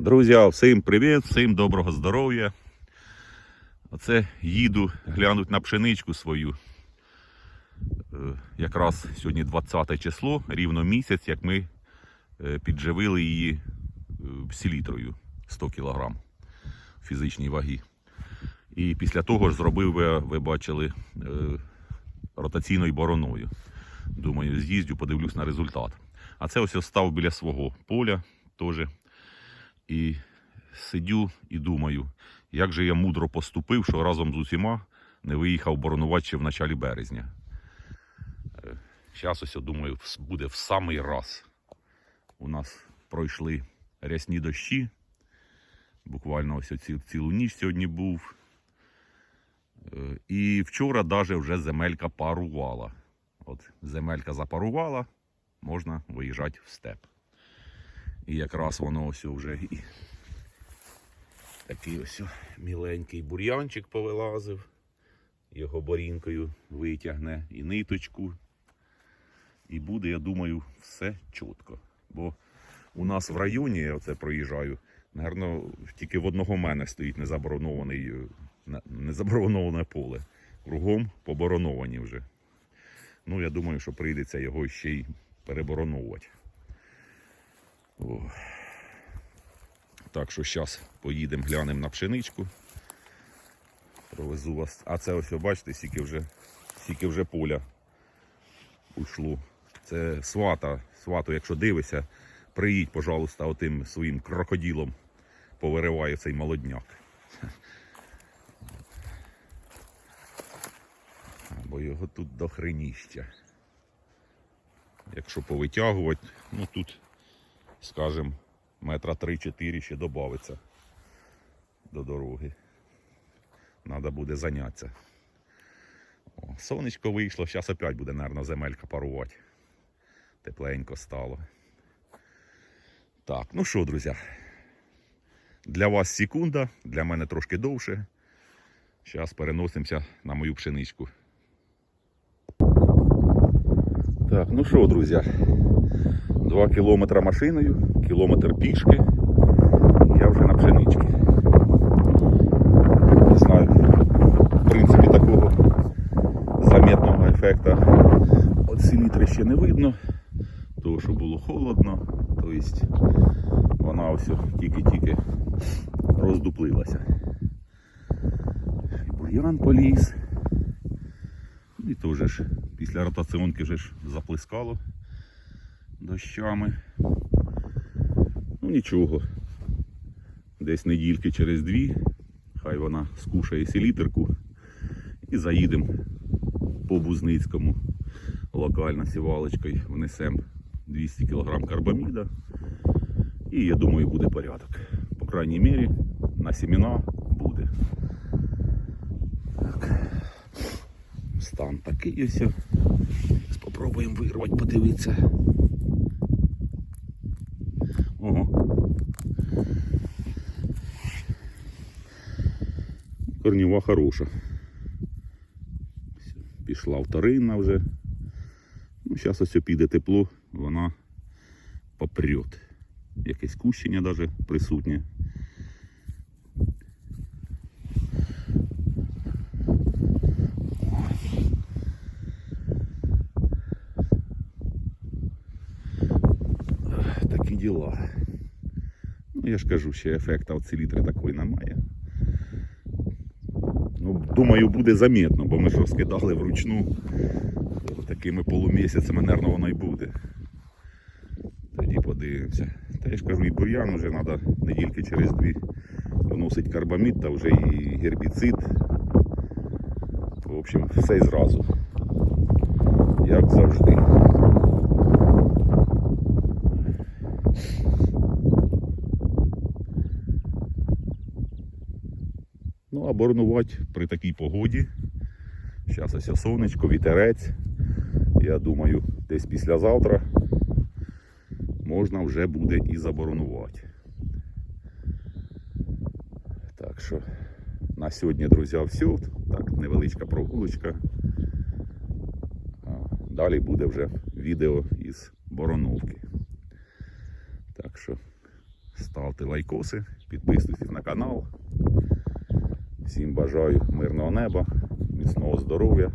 Друзі, всім привіт, всім доброго здоров'я. Оце їду глянуть на пшеничку свою. Е, Якраз сьогодні 20 число, рівно місяць, як ми е, підживили її е, селітрою 100 кг фізичній ваги. І після того ж зробив, ви, ви бачили, ротаційною бороною. Думаю, з'їздю, подивлюсь на результат. А це ось став біля свого поля теж. І сидю і думаю, як же я мудро поступив, що разом з усіма не виїхав боронувати в началі березня. Зараз ось я думаю, буде в самий раз. У нас пройшли рясні дощі. Буквально ось ці, цілу ніч сьогодні був. Е, І вчора навіть вже земелька парувала. От земелька запарувала, можна виїжджати в степ. І якраз воно ось вже і такий ось міленький бур'янчик повилазив. Його борінкою витягне і ниточку. І буде, я думаю, все чітко. Бо у нас в районі, я оце проїжджаю, напевно, тільки в одного мене стоїть незаборонований, е, незабороноване поле. Кругом побороновані вже. Ну, я думаю, що прийдеться його ще й перебороновувати. О. Так що зараз поїдемо, глянемо на пшеничку. Провезу вас. А це ось, бачите, скільки вже, скільки вже поля уйшло. Це свата. Свату, якщо дивишся, приїдь, пожалуйста, отим своїм крокодилом повириває цей молодняк. Бо його тут до хреніща. Якщо повитягувати, ну тут, скажімо, метра 3-4 ще додається до дороги. Треба буде зайнятися. О, сонечко вийшло, зараз опять буде, мабуть, земелька парувати. Тепленько стало. Так, ну що, друзі, для вас секунда, для мене трошки довше. Зараз переносимося на мою пшеничку. Так, ну що, друзі, два кілометри машиною, кілометр пішки. Я вже на пшеничці. Не знаю, в принципі, такого заметного ефекту от селітри ще не видно, того, що було холодно, тобто вона ось тільки-тільки роздуплилася. І бур'ян поліз. І теж після ротаціонки вже ж заплескало дощами. Ну нічого. Десь недільки через дві. Хай вона скушає селітерку і заїдемо по Бузницькому локально сівалочкою внесемо 200 кг карбаміда. І я думаю, буде порядок. По крайній мірі, на семена буде. Так. Стан такий ось. Спробуємо вирвати, подивитися. Ого. Корнева хороша. Пішла вторинна вже. Ну, зараз ось піде тепло, вона попрет. Якесь кущення навіть присутнє. Такі діла. Ну, я ж кажу, ще ефекта от селітри такої немає. Ну, думаю, буде замітно, бо ми ж розкидали вручну. Такими полумісяцями, мабуть, воно й буде. Тоді подивимося. Та я ж кажу, і бур'ян вже треба недільки через дві вносить карбамід та вже і гербіцид. В общем, все зразу. Як завжди. А при такій погоді. Зараз ось сонечко, вітерець. Я думаю, десь післязавтра можна вже буде і заборонувати. Так що на сьогодні, друзі, все. Так, невеличка прогулочка. Далі буде вже відео із бороновки. Так що Ставте лайкоси, підписуйтесь на канал. Всім бажаю мирного неба, міцного здоров'я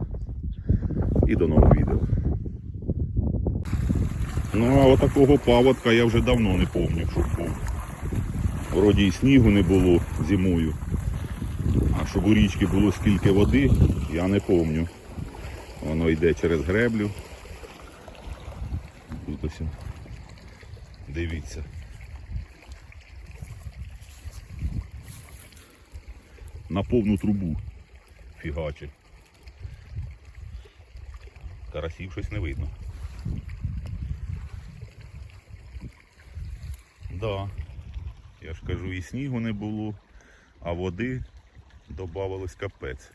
і до нових відео. Ну, а отакого паводка я вже давно не пам'ятаю, щоб був. Вроді і снігу не було зимою. А щоб у річці було скільки води, я не пам'ятаю. Воно йде через греблю. Тут ось. Дивіться. На повну трубу фігачить. Карасів щось не видно. Да. Я ж кажу, і снігу не було, а води додавалось капець.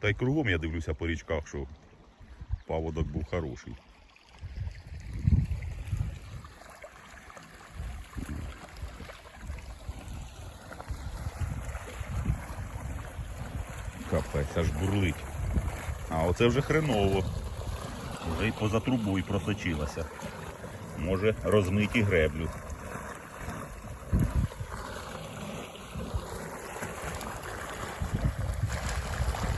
Та й кругом я дивлюся по річках, що паводок був хороший. Капець, аж бурлить. А оце вже хреново. Вже й поза трубою просочилася. Може розмиті греблю.